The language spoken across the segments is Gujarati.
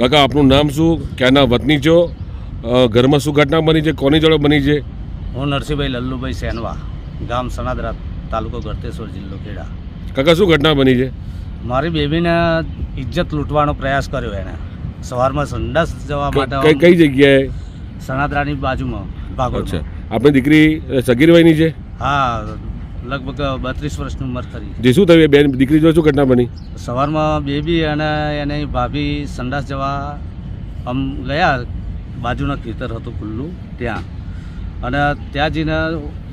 કાકા આપનું નામ શું? ક્યાંના વતની છો? ઘરમાં શું ઘટના બની છે? કોની જોડે બની છે? હું નરસિંહભાઈ લલ્લુભાઈ સેનવા ગામ સનાદરા તાલુકો ગળતેશ્વર જિલ્લો ખેડા. કાકા શું ઘટના બની છે? મારી બેબીને ઇજ્જત લૂંટવાનો પ્રયાસ કર્યો એને સવારમાં સંડાસ જવા માટે કઈ જગ્યાએ? સનાદરાની બાજુમાં ભાગો છે આપણી દીકરી સગીરભાઈની છે? હા લગભગ બત્રીસ વર્ષની ઉંમર ખરી. જે શું થયું? બેન દીકરી જોડે શું ઘટના બની? સવારમાં બેબી અને એની ભાભી સંડાસ જવા આમ ગયા. બાજુના ખેતર હતું ખુલ્લું ત્યાં. અને ત્યાં જઈને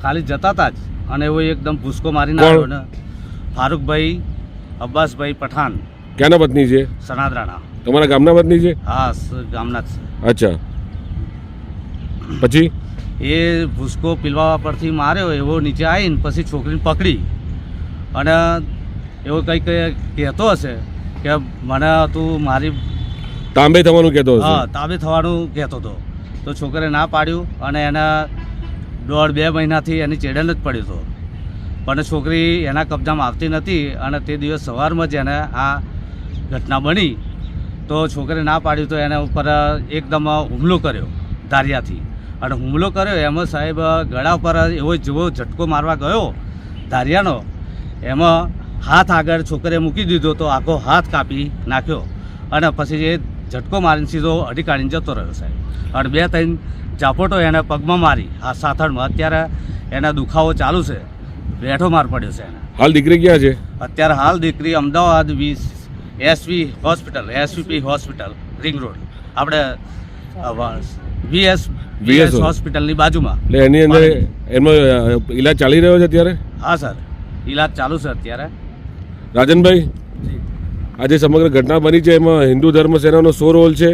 ખાલી જતા હતા જ. અને એવો એકદમ ભૂસકો મારીને? આવ્યો ને. ફારૂકભાઈ અબ્બાસભાઈ પઠાણ. ક્યાંના પત્ની છે? સનાદરાણા તમારા ગામના પત્ની છે? હા ગામના જ છે. અચ્છા. પછી? એ ભૂસકો પીલવા પરથી માર્યો એવો નીચે આવીને પછી છોકરીને પકડી. અને એવો કંઈક કહેતો હશે કે મને તું મારી તાંબે થવાનું કહેતો હા તાંબે થવાનું કહેતો હતો. તો છોકરે ના પાડ્યું અને એના દોઢ બે મહિનાથી એની ચેડલ જ પડ્યો હતો. પણ છોકરી એના કબજામાં આવતી નથી અને તે દિવસ સવારમાં જ એને આ ઘટના બની. તો છોકરે ના પાડ્યું તો એના ઉપર એકદમ હુમલો કર્યો ધારિયાથી. અને હુમલો કર્યો. એમાં સાહેબ ગળા ઉપર એવો જેવો ઝટકો મારવા ગયો ધારિયાનો. એમાં હાથ આગળ છોકરે મૂકી દીધો તો આખો હાથ કાપી નાખ્યો. અને પછી એ ઝટકો મારીને સીધો અઢી કાઢીને જતો રહ્યો સાહેબ. અને બે ત્રણ ચાપોટો એને પગમાં મારી. આ સાથળમાં અત્યારે એના દુખાવો ચાલુ છે. બેઠો માર પડ્યો છે એને. હાલ દીકરી ક્યાં છે? અત્યારે હાલ દીકરી અમદાવાદ વીસ SV hospital SVP hospital ring road. આપણે વીએસ વીએસ હોસ્પિટલની બાજુમાં. એટલે એની અંદર એનો ઈલાજ ચાલી રહ્યો છે અત્યારે? હા સર. ઈલાજ ચાલુ છે અત્યારે. રાજનભાઈ આજે સમગ્ર ઘટના બની છે. એમાં હિન્દુ ધર્મ સેનાનો સો રોલ છે?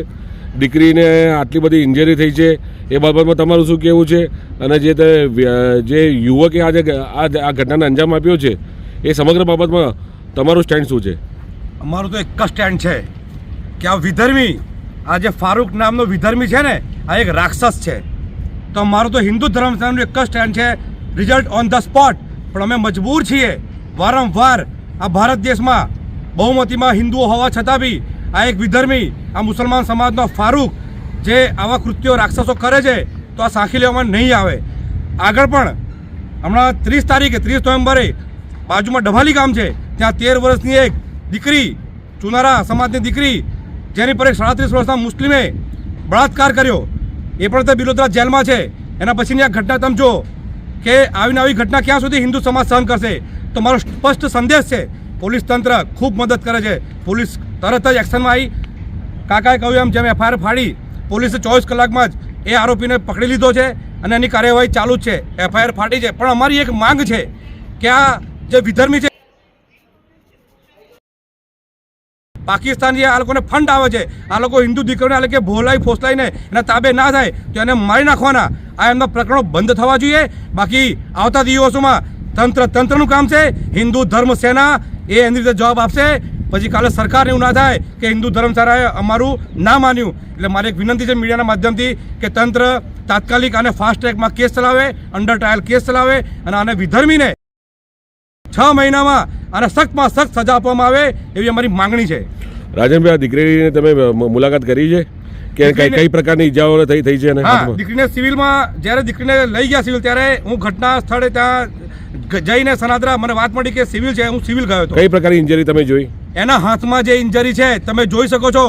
દીકરીને આટલી બધી ઇન્જરી થઈ છે. એ બાબતમાં તમારું શું કહેવું છે? અને જે તે જે યુવકે આજે આ ઘટનાને અંજામ આપ્યો છે એ સમગ્ર બાબતમાં તમારું સ્ટેન્ડ શું છે? અમારું તો એક જ સ્ટેન્ડ છે કે આ વિધર્મી આ જે ફારૂક નામનો વિધર્મી છે ને, આ એક રાક્ષસ છે. તો અમારું તો હિન્દુ ધર્મ એક જ સ્ટેન્ડ છે રિઝલ્ટ ઓન ધ સ્પોટ પણ અમે મજબૂર છીએ. વારંવાર આ ભારત દેશમાં બહુમતીમાં હિન્દુઓ હોવા છતાં બી આ એક વિધર્મી, આ મુસલમાન સમાજનો ફારૂક જે આવા કૃત્યો રાક્ષસો કરે છે, તો આ સાંખી લેવામાં નહીં આવે. આગળ પણ, હમણાં ત્રીસ તારીખે, ત્રીસ નવેમ્બરે બાજુમાં ડભાલી ગામ છે, ત્યાં તેર વર્ષની એક દીકરી, ચુનારા સમાજની દીકરી જેની પર એક સાડત્રીસ વર્ષના મુસ્લિમે બળાત્કાર કર્યો. એ પણ તે બિલોદરા જેલમાં છે. એના પછીની આ ઘટના તમે જો કે આવીને આવી ઘટના ક્યાં સુધી હિન્દુ સમાજ સહન કરશે? તો મારો સ્પષ્ટ સંદેશ છે, પોલીસ તંત્ર ખૂબ મદદ કરે છે. પોલીસ તરત જ એક્શનમાં આવી. કાકાએ કહ્યું એમ, જેમ એફઆઈઆર ફાડી, પોલીસે ચોવીસ કલાકમાં જ એ આરોપીને પકડી લીધો છે અને એની કાર્યવાહી ચાલુ જ છે. એફઆઈઆર ફાટી છે. પણ અમારી એક માંગ છે કે આ જે વિધર્મી છે પાકિસ્તાન જે આ લોકોને ફંડ આવે છે. આ લોકો હિન્દુ દીકરીઓને આ લોકો ભોલાઈ ફોસલાઈને એના તાબે ના થાય તો એને મારી નાખવાના. આ એમના પ્રકરણો બંધ થવા જોઈએ. બાકી આવતા દિવસોમાં તંત્ર તંત્રનું કામ છે. હિન્દુ ધર્મ સેના એ એની રીતે જવાબ આપશે. પછી કાલે સરકારને એવું ના થાય કે હિન્દુ ધર્મશાળાએ અમારું ના માન્યું. એટલે મારી એક વિનંતી છે મીડિયાના માધ્યમથી કે તંત્ર તાત્કાલિક આને ફાસ્ટ ટ્રેકમાં કેસ ચલાવે અંડર ટ્રાયલ કેસ ચલાવે અને આને વિધર્મીને છ મહિનામાં અને સખ્તમાં સખ્ત સજા આપવામાં આવે એવી અમારી માંગણી છે. રાજનભાઈ આ દીકરીની તમે મુલાકાત કરી છે? કે કઈ કઈ પ્રકારની ઈજાઓ થઈ થઈ છે હા દીકરીને સિવિલમાં જ્યારે દીકરીને લઈ ગયા સિવિલ ત્યારે હું ઘટના સ્થળે ત્યાં જઈને સનાદરા મને વાત મળી કે સિવિલ છે હું સિવિલ ગયો હતો. કઈ પ્રકારની ઇન્જરી તમે જોઈ? એના હાથમાં જે ઇન્જરી છે તમે જોઈ શકો છો.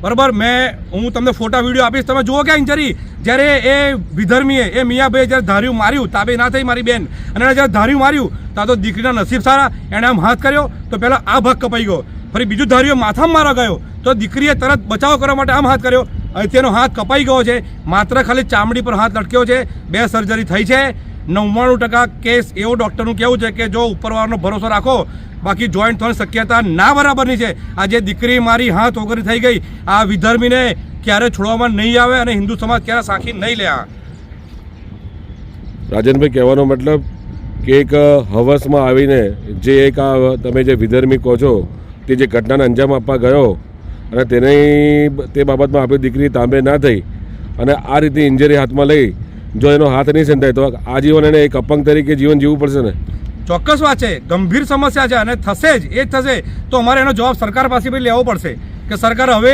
બરાબર, મેં, હું તમને ફોટા, વીડિયો આપીશ, તમે જુઓ કે ઇન્જરી જ્યારે એ વિધર્મીએ, એ મિયાભાઈએ જ્યારે ધાર્યું માર્યું, તાબે ના થઈ મારી બેન. અને એણે જ્યારે ધાર્યું માર્યું ત્યાં તો દીકરીના નસીબ સારા એણે આમ હાથ કર્યો, તો પહેલાં આ ભાગ કપાઈ ગયો. ફરી બીજું ધાર્યું માથામાં મારા ગયો. તો દીકરીએ તરત બચાવ કરવા માટે આમ હાથ કર્યો. અહીંથી એનો હાથ કપાઈ ગયો છે. માત્ર ખાલી ચામડી પર હાથ લટક્યો છે. બે સર્જરી થઈ છે. નવ્વાણું ટકા કેસ એવો ડૉક્ટરનું કહેવું છે કે જો ઉપરવાળાનો ભરોસો રાખો, બાકી જોઈન્ટ થવાની શક્યતા ના બરાબરની છે. આ જે દીકરી મારી હાથ ઓગરી થઈ ગઈ. આ વિધર્મીને ક્યારે છોડવામાં નહીં આવે અને હિન્દુ સમાજ ક્યારે સાખી નહીં લે રાજનભાઈ, કહેવાનો મતલબ કે એક હવસમાં આવીને જે એક આ તમે જે વિધર્મી કહો છો, તે જે ઘટનાને અંજામ આપવા ગયો અને તેની તે બાબતમાં આપણી દીકરી તાંબે ના થઈ અને આ રીતે ઇન્જરી હાથમાં લઈ જો એનો હાથ નહીં સંધાય તો આજીવન એને એક અપંગ તરીકે જીવન જીવવું પડશે ને? ચોક્કસ વાત છે. ગંભીર સમસ્યા છે અને થશે જ. એ થશે તો અમારે એનો જવાબ સરકાર પાસે બી લેવો પડશે કે સરકાર હવે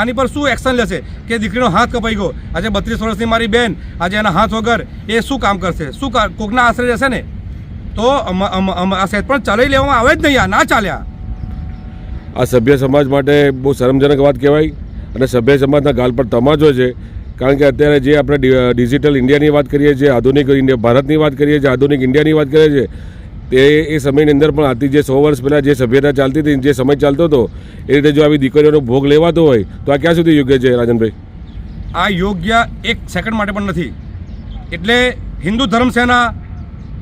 આની પર શું એક્શન લેશે? કે દીકરીનો હાથ કપાઈ ગયો. આજે બત્રીસ વર્ષની મારી બેન આજે એના હાથ વગર એ શું કામ કરશે? શું કોકના આશરે રહેશે ને? તો આ સેટ પણ ચલાવી લેવામાં આવે જ નહીં. આ ના ચાલ્યા. આ સભ્ય સમાજ માટે બહુ શરમજનક વાત કહેવાય અને સભ્ય સમાજના ગાલ પર તમાજો છે કારણ કે અત્યારે જે આપણે ડિજિટલ ઇન્ડિયાની વાત કરીએ છીએ, આધુનિક ઇન્ડિયા ભારતની વાત કરીએ છીએ, આધુનિક ઇન્ડિયાની વાત કરીએ છીએ, તે એ સમયની અંદર પણ આથી જે સો વર્ષ પહેલાં જે સભ્યતા ચાલતી હતી જે સમય ચાલતો હતો, એ રીતે જો આવી દીકરીઓનો ભોગ લેવાતો હોય, તો આ ક્યાં સુધી યોગ્ય છે રાજનભાઈ? આ યોગ્ય એક સેકન્ડ માટે પણ નથી. એટલે હિન્દુ ધર્મ સેના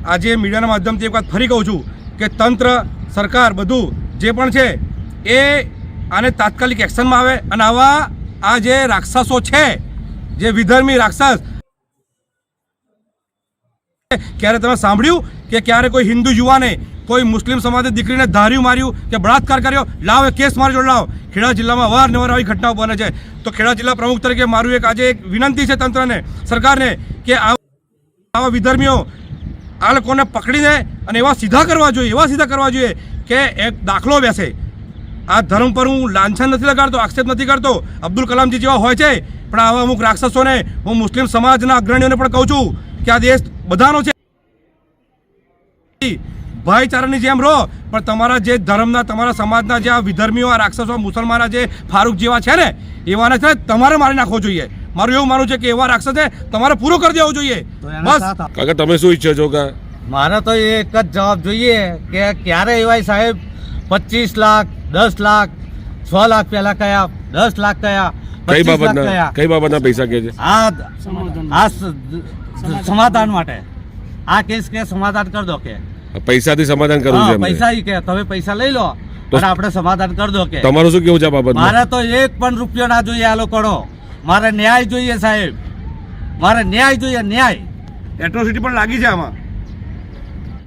આજે મીડિયાના માધ્યમથી એક વાત ફરી કહું છું કે તંત્ર, સરકાર બધું જે પણ છે, એ આને તાત્કાલિક એક્શનમાં આવે અને આવા આ જે રાક્ષસો છે જે વિધર્મી રાક્ષસ. ક્યારે તમે સાંભળ્યું કે ક્યારે કોઈ હિન્દુ યુવાને કોઈ મુસ્લિમ સમાજની દીકરીને ધાર્યું માર્યું કે બળાત્કાર કર્યો? લાવ એ કેસ મારી જોડે લાવ. ખેડા જિલ્લામાં અવારનવાર આવી ઘટનાઓ બને છે. તો ખેડા જિલ્લા પ્રમુખ તરીકે મારું એક આજે એક વિનંતી છે તંત્રને, સરકારને, કે આવા વિધર્મીઓ આ લોકોને પકડીને અને એવા સીધા કરવા જોઈએ, એવા સીધા કરવા જોઈએ કે એક દાખલો બેસે. આ ધર્મ પર હું લાંછન નથી લગાડતો આક્ષેપ નથી કરતો. અબ્દુલ કલામજી જેવા હોય છે પણ આવા અમુક રાક્ષસોને હું મુસ્લિમ સમાજના અગ્રણીઓને પણ કહું છું કે આ દેશ બધાનો છે. ભાઈચારાની જેમ રહો પણ તમારા જે ધર્મના તમારા સમાજના જે આ વિધર્મીઓ આ રાક્ષસો મુસલમાના જે ફારૂક જેવા છે ને એવાને છે ને તમારે મારી નાખવો જોઈએ. મારું એવું માનવું છે કે એવા રાક્ષસે તમારે પૂરો કરી દેવો જોઈએ. બસ. કાકા તમે શું ઈચ્છો છો કે મારે તો એક જ જવાબ જોઈએ કે ક્યારે એવાય સાહેબ પચીસ લાખ દસ લાખ છ લાખ પહેલા કયા દસ લાખ કયા કઈ બાબતના કયા. કઈ બાબતના પૈસા કહે છે? આ આ સમાધાન માટે. આ કેસ કે સમાધાન કરી દો કે. પૈસાથી સમાધાન કરવું છે પૈસા કે તમે પૈસા લઈ લો આપણે સમાધાન કરી દો કે. તમારું શું કેવું છે મારે તો એક પણ રૂપિયો ના જોઈએ આ લોકોનો. મારે ન્યાય જોઈએ સાહેબ. મારે ન્યાય જોઈએ ન્યાય. એટ્રોસિટી પણ લાગી છે આમાં.